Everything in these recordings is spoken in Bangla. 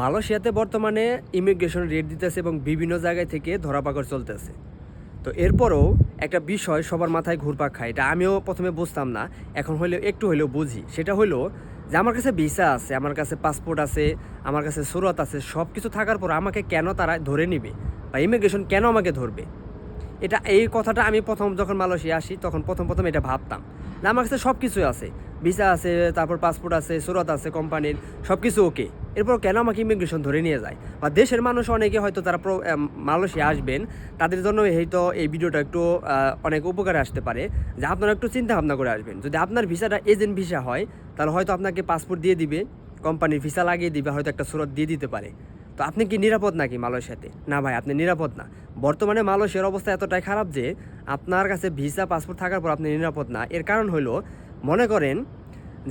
মালয়েশিয়াতে বর্তমানে ইমিগ্রেশন রেট দিতেছে এবং বিভিন্ন জায়গায় থেকে ধরাপাকড় চলতেছে। তো এরপরও একটা বিষয় সবার মাথায় ঘুরপাক খায়, এটা আমিও প্রথমে বুঝতাম না, এখন হলেও একটু হলেও বুঝি। সেটা হলো যে আমার কাছে ভিসা আছে, আমার কাছে পাসপোর্ট আছে, আমার কাছে সুরত আছে সব কিছু থাকার পর আমাকে কেন তারা ধরে নিবে? বা ইমিগ্রেশন কেন আমাকে ধরবে? এটা, এই কথাটা আমি প্রথম যখন মালয়েশিয়া আসি, তখন প্রথম প্রথম এটা ভাবতাম। না, আমার কাছে সব কিছুই আছে। ভিসা আছে, তারপর পাসপোর্ট আছে, সুরত আছে, কোম্পানির সব কিছু ওকে। এরপর কেন আমাকে ইমিগ্রেশন ধরে নিয়ে যায়? বা দেশের মানুষ অনেকে হয়তো তারা মালয়েশিয়া আসবেন, তাদের জন্য হয়তো এই ভিডিওটা একটু অনেক উপকারে আসতে পারে। যে আপনারা একটু চিন্তা ভাবনা করে আসবেন। যদি আপনার ভিসাটা এজেন্ট ভিসা হয়, তাহলে হয়তো আপনাকে পাসপোর্ট দিয়ে দিবে কোম্পানির ভিসা লাগিয়ে দিবে, হয়তো একটা সুরত দিয়ে দিতে পারে। তো আপনি কি নিরাপদ নাকি মালয়েশিয়াতে? না ভাই, আপনি নিরাপদ না। বর্তমানে মালয়েশিয়ার অবস্থা এতটাই খারাপ যে, আপনার কাছে ভিসা পাসপোর্ট থাকার পর আপনি নিরাপদ না। এর কারণ হলো মনে করেন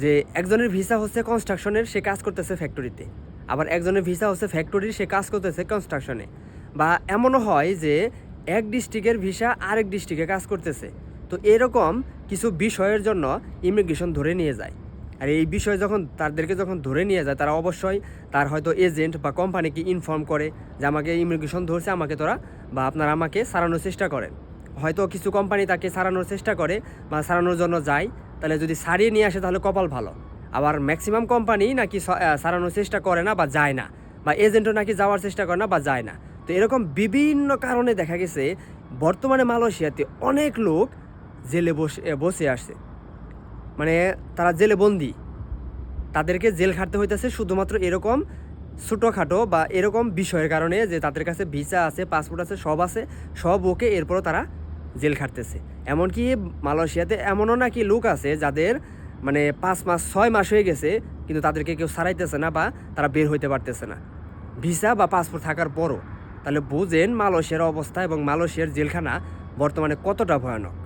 যে একজনের ভিসা হচ্ছে কনস্ট্রাকশনের সে কাজ করতেছে ফ্যাক্টরিতে আবার একজনের ভিসা হচ্ছে ফ্যাক্টরির সে কাজ করতেছে কনস্ট্রাকশনে বা এমনও হয় যে এক ডিস্ট্রিক্টের ভিসা আরেক ডিস্ট্রিক্টে কাজ করতেছে। তো এরকম কিছু বিষয়ের জন্য ইমিগ্রেশন ধরে নিয়ে যায়। আর এই বিষয় যখন তাদেরকে যখন ধরে নিয়ে যায়, তারা অবশ্যই তার হয়তো এজেন্ট বা কোম্পানিকে ইনফর্ম করে যে, আমাকে ইমিগ্রেশন ধরছে, আমাকে তোরা বা আপনারা আমাকে সারানোর চেষ্টা করেন। হয়তো কিছু কোম্পানি তাকে সারানোর চেষ্টা করে বা সারানোর জন্য যায় তাহলে যদি সারিয়ে নিয়ে আসে তাহলে কপাল ভালো। আবার ম্যাক্সিমাম কোম্পানি নাকি সারানোর চেষ্টা করে না বা যায় না। বা এজেন্টও নাকি যাওয়ার চেষ্টা করে না বা যায় না। তো এরকম বিভিন্ন কারণে দেখা গেছে বর্তমানে মালয়েশিয়াতে অনেক লোক জেলে বসে বসে আসছে মানে তারা জেলে বন্দি তাদেরকে জেল খাটতে হইতেছে শুধুমাত্র এরকম ছোটোখাটো বা এরকম বিষয়ের কারণে যে তাদের কাছে ভিসা আছে পাসপোর্ট আছে, সব আছে, সব ওকে এরপরও তারা জেল খাটতেছে। এমনকি মালয়েশিয়াতে এমনও নাকি লোক আছে যাদের মানে পাঁচ মাস, ছয় মাস হয়ে গেছে, কিন্তু তাদেরকে কেউ সারাইতেছে না বা তারা বের হইতে পারতেছে না। ভিসা বা পাসপোর্ট থাকার পরও। তাহলে বোঝেন মালয়েশিয়ার অবস্থা এবং মালয়েশিয়ার জেলখানা বর্তমানে কতটা ভয়ানক।